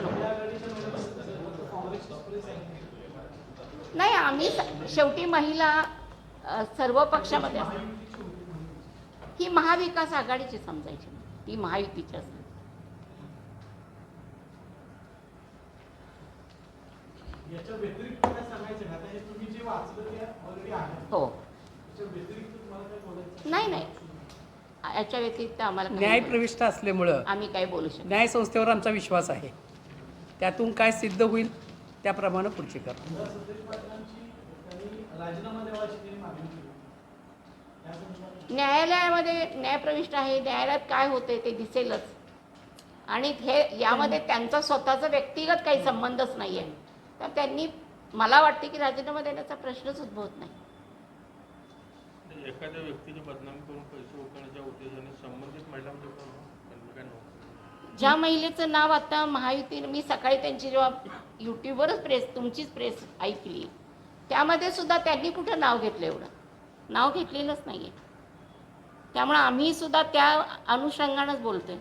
नको नाही आम्ही शेवटी महिला सर्व पक्षामध्ये ही महाविकास आघाडीची समजायची. ती महायुतीची असते. काय हे तुम्ही जे वाचलं ते ऑलरेडी आहे. हो. याच्या व्यतिरिक्त तुम्हाला काय बोलायचं नाही नाही. याच्या व्यतिरिक्त आम्हाला काही न्याय बोलायचं- प्रविष्ट असल्यामुळं आम्ही काही बोलू शकतो न्याय संस्थेवर आमचा विश्वास आहे. त्यातून काय सिद्ध होईल त्याप्रमाणे पुढची कर आमदार सतेज पाटलांची त्यांनी राजीनामा द्यावाची त्यांनी मागणी केली त्या संदर्भात न्यायालयामध्ये न्यायप्रविष्ट आहे न्यायालयात काय होते ते दिसेलच. आणि हे यामध्ये त्यांचा स्वतःचा व्यक्तिगत काही संबंधच नाही आहे तर त्यांनी मला वाटते की राजीनामा देण्याचा प्रश्नच उद्भवत नाही. एखाद्या व्यक्तीची बदनामी करून पैसे उकळण्याच्या उद्देशाने संबंधित महिलांमध्ये ज्या महिलेचं नाव आता महायुती मी सकाळी त्यांची जेव्हा यूट्यूबवरच प्रेस तुमचीच प्रेस ऐकली त्यामध्ये सुद्धा त्यांनी कुठं नाव घेतलं एवढं? नाव घेतलेलंच नाही आहे त्यामुळे आम्ही सुद्धा त्या अनुषंगानंच बोलतोय.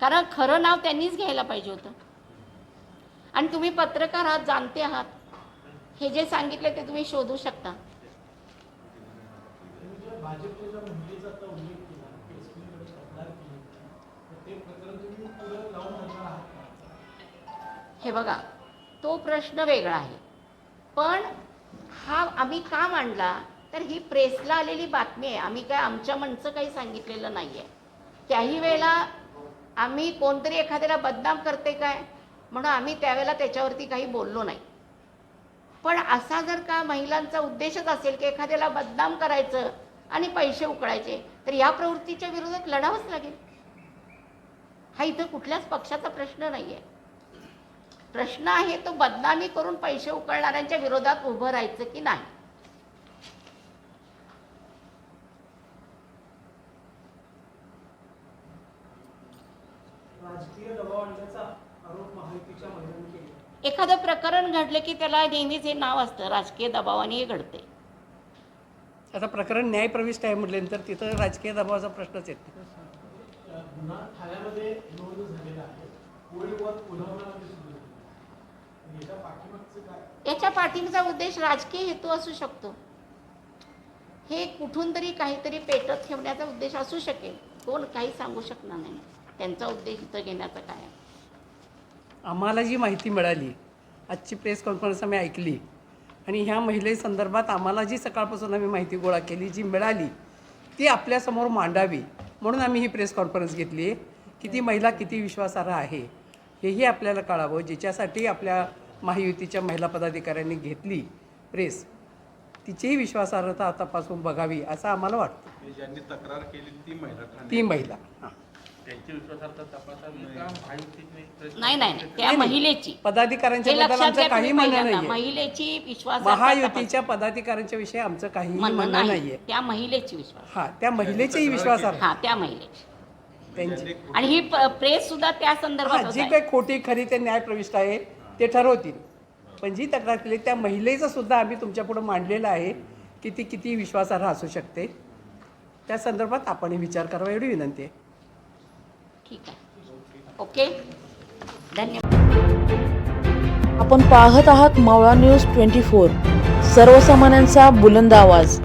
कारण खरं नाव त्यांनीच घ्यायला पाहिजे होतं. आणि तुम्ही पत्रकार आहात जाणते आहात. हे जे सांगितले ते तुम्ही शोधू शकता. हे बघा तो प्रश्न वेगळा आहे. पण हा आम्ही का मांडला? तर ही प्रेसला आलेली बातमी आहे. आम्ही काय आमच्या मनचं काही सांगितलेलं नाही आहे त्याही वेळेला आम्ही कोणतरी एखाद्याला बदनाम करते काय? म्हणून आम्ही त्यावेळेला त्याच्यावरती काही बोललो नाही. पण असा जर का महिलांचा उद्देशच असेल की एखाद्याला बदनाम करायचं आणि पैसे उकळायचे तर या प्रवृत्तीच्या विरोधात लढावंच लागेल. हा इथं कुठल्याच पक्षाचा प्रश्न नाही आहे प्रश्न आहे तो बदनामी करून पैसे उकळणाऱ्यांच्या विरोधात उभं राहायचं की नाही? राजकीय दबाव आणण्याचा आरोप महायुतीच्या महिलांनी केला. एखादं प्रकरण घडलं की त्याला नेहमीच हे नाव असतं राजकीय दबावाने हे घडते आता प्रकरण न्याय प्रविष्ट आहे म्हटल्यानंतर तिथं राजकीय दबावाचा प्रश्नच येत नाही. याच्या पाठीमागचं उद्देश राजकीय हेतू असू शकतो. हे कुठून तरी काहीतरी पेटत ठेवण्याचा उद्देश असू शकेल. कोण काही सांगू शकणार नाही. त्यांचा उद्देश इथं घेण्याचा काय आम्हाला जी माहिती मिळाली आजची प्रेस कॉन्फरन्स आम्ही ऐकली आणि ह्या महिलेसंदर्भात आम्हाला जी सकाळपासून आम्ही माहिती गोळा केली जी मिळाली ती आपल्यासमोर मांडावी म्हणून आम्ही ही प्रेस कॉन्फरन्स घेतली. आहे की ती महिला किती विश्वासार्ह आहे हेही आपल्याला कळावं ज्याच्यासाठी आपल्या महायुतीच्या महिला पदाधिकाऱ्यांनी घेतली प्रेस तिचीही विश्वासार्हता तपासून बघावी असं आम्हाला वाटतं. ते ज्यांनी तक्रार केली ती महिला ती महिला. हां. नाही. नाही त्या. महिलेची. पदाधिकाऱ्यांच्या बद्दल आमचं काही म्हणणं. नाही महिलेची विश्वास महायुतीच्या पदाधिकाऱ्यांच्या विषयी आमचं काहीही म्हणणं म्हणणं नाही. नाहीये. त्या महिलेची विश्वास हा त्या महिलेचाही विश्वास हा त्या महिलेची. त्यांची. आणि ही प्रेस सुद्धा त्या संदर्भात जी. काही खोटी खरी ते न्याय प्रविष्ट आहे ते ठरवतील. पण जी तक्रार केली त्या महिलेचं सुद्धा आम्ही तुमच्यापुढे मांडलेलं आहे की ती किती विश्वासार्ह असू शकते. त्या संदर्भात आपण विचार करावा एवढी विनंती आहे. ठीक आहे. ओके? धन्यवाद. आपण पाहत आहात मावळा न्यूज ट्वेंटी फोर. सर्वसामान्यांचा बुलंद आवाज.